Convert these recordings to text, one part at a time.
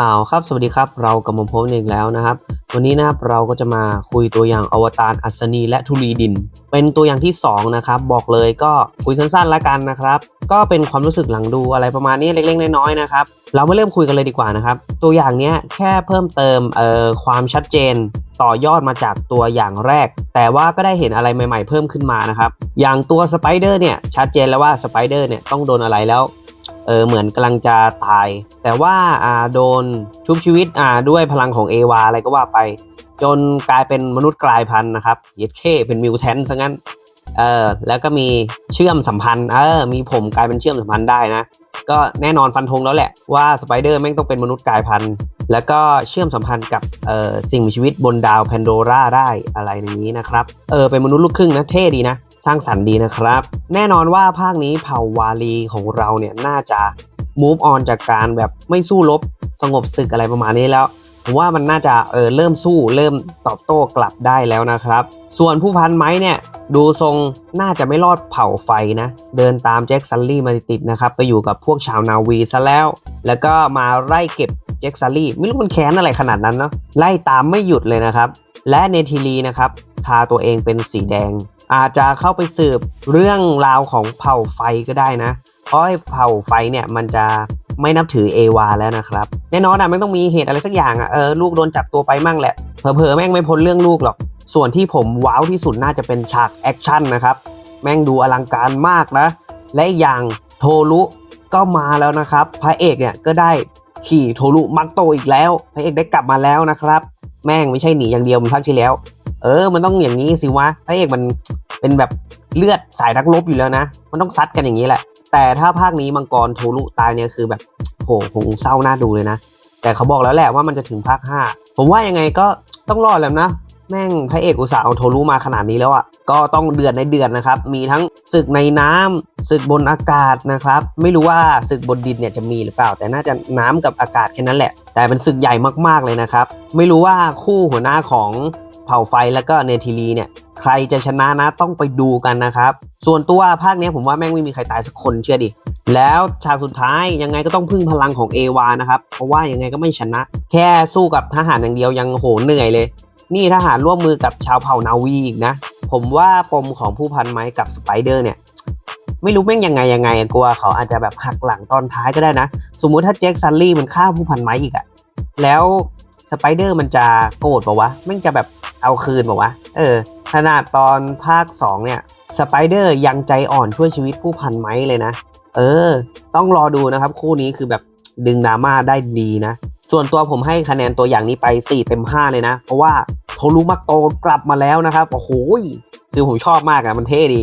อ้าวครับสวัสดีครับเรากำลังพบอีกแล้วนะครับ วันนี้นะครับเราก็จะมาคุยตัวอย่างอวตารอัศนีและธุรีดิน เป็นตัวอย่างที่สองนะครับ บอกเลยก็คุยสั้นๆแล้วกันนะครับ ก็เป็นความรู้สึกหลังดูอะไรประมาณนี้เล็กๆน้อยๆนะครับ เรามาเริ่มคุยกันเลยดีกว่านะครับ ตัวอย่างเนี้ยแค่เพิ่มเติมเอ่อความชัดเจนต่อยอดมาจากตัวอย่างแรก แต่ว่าก็ได้เห็นอะไรใหม่ๆเพิ่มขึ้นมานะครับ อย่างตัวสไปเดอร์เนี่ยชัดเจนแล้วว่าสไปเดอร์เนี่ยต้องโดนอะไรแล้ว เออเหมือนกำลังจะตาย แต่ว่าอ่าโดนชุบชีวิตอ่าด้วยพลังของเอวาอะไรก็ว่าไป จนกลายเป็นมนุษย์กลายพันธุ์นะครับเย็ดเข้เป็นมิวแทนซะงั้น เออแล้วก็มีเชื่อมสัมพันธ์เออมีผมกลายเป็นเชื่อมสัมพันธ์ได้นะ ก็แน่นอนฟันธงแล้วแหละว่าสไปเดอร์แม่งต้องเป็นมนุษย์กลายพันธุ์แล้วก็เชื่อมสัมพันธ์กับเอ่อสิ่งมีชีวิตบนดาวแพนโดราได้อะไรอย่างนี้นะครับเออเป็นมนุษย์ลูกครึ่งนะเท่ดีนะ สร้างสรรค์ดีนะครับ แน่นอนว่าภาคนี้เผ่าวาลีของเราเนี่ยน่าจะ move on จากการแบบไม่สู้รบสงบศึกอะไรประมาณนี้แล้วผมว่ามันน่าจะเออเริ่มสู้เริ่มตอบโต้กลับได้แล้วนะครับ ส่วนผู้พันไม้เนี่ย ดูทรงน่าจะไม่รอดเผ่าไฟนะ เดินตามแจ็คซัลลี่มาติดนะครับ ไปอยู่กับพวกชาวนาวีซะแล้ว แล้วก็มาไล่เก็บแจ็คซัลลี่ ไม่รู้มันแค้นอะไรขนาดนั้นเนาะไล่ตามไม่หยุดเลยนะครับ และเนทิลีนะครับทาตัวเองเป็นสีแดง อาจจะเข้าไปสืบเรื่องราวของเผ่าไฟก็ได้นะ เพราะไอ้เผ่าไฟเนี่ยมันจะไม่นับถือเอวาแล้วนะครับ แน่นอนอะไมันต้องมีเหตุอะไรสักอย่างอะเออลูกโดนจับตัวไปมั่งแหละเผลอๆแม่งไม่พ้นเรื่องลูกหรอก ส่วนที่ผมว้าวที่สุดน่าจะเป็นฉากแอคชั่นนะครับ แม่งดูอลังการมากนะ และอีกอย่างโทรุก็มาแล้วนะครับ พระเอกเนี่ยก็ได้ขี่โทรุมักโตอีกแล้ว พระเอกได้กลับมาแล้วนะครับ แม่งไม่ใช่หนีอย่างเดียวมือนภาคที่แล้ว เออ มันต้องอย่างนี้สิวะ พระเอกมันเป็นแบบเลือดสายนักรบอยู่แล้วนะ มันต้องซัดกันอย่างนี้แหละ แต่ถ้าภาคนี้มังกรโทรุตายเนี่ยคือแบบโหคงเศร้าหน่าดูเลยนะ แต่เขาบอกแล้วแหละว่ามันจะถึงภาค 5 ผมว่ายังไงก็ต้องรอดแล้วนะ แม่งพระเอกอุตส่าห์เอาโทรุมาขนาดนี้แล้วอะ่ะก็ต้องเดือดในเดือนนะครับ มีทั้งศึกในน้ำศึกบนอากาศนะครับ ไม่รู้ว่าศึกบนดินเนี่ยจะมีหรือเปล่า แต่น่าจะน้ำกับอากาศแค่นั้นแหละ แต่เป็นศึกใหญ่มากๆเลยนะครับ ไม่รู้ว่าคู่หัวหน้าของเผ่าไฟแล้วก็เนทิลีเนี่ยใครจะชนะนะต้องไปดูกันนะครับ ส่วนตัวภาคเนี้ยผมว่าแม่งไม่มีใครตายสักคนเชื่อดิ แล้วฉากสุดท้ายยังไงก็ต้องพึ่งพลังของเอวานะครับ เพราะว่ายังไงก็ไม่ชนะ แค่สู้กับทหารอย่างเดียวยังโหเหนื่อยเลย นี่ทหารร่วมมือกับชาวเผ่านาวีอีกนะ ผมว่าปมของผู้พันไม้กับสไปเดอร์เนี่ย ไม่รู้แม่งยังไงยังไงกลัวเขาอาจจะแบบหักหลังตอนท้ายก็ได้นะ สมมุติถ้าแจ็คซันลี่มันฆ่าผู้พันไม้อีกอะแล้วสไปเดอร์มันจะโกรธป่าวะแม่งจะแบบเอาคืนป่าวะเออขนาดตอนภาค 2 เนี่ยสไปเดอร์ยังใจอ่อนช่วยชีวิตผู้พันไม้เลยนะ เออ ต้องรอดูนะครับ คู่นี้คือแบบดึงดราม่าได้ดีนะ ส่วนตัวผมให้คะแนนตัวอย่างนี้ไป 4 เต็ม 5 เลยนะ เพราะว่า ทรุมักโตกลับมาแล้วนะครับโอ้โหคือผมชอบมากอะมันเท่ดี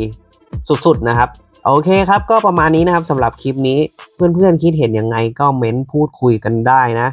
สุดๆนะครับ โอเคครับก็ประมาณนี้นะครับสำหรับคลิปนี้เพื่อนๆคิดเห็นยังไงก็เม้นพูดคุยกันได้นะ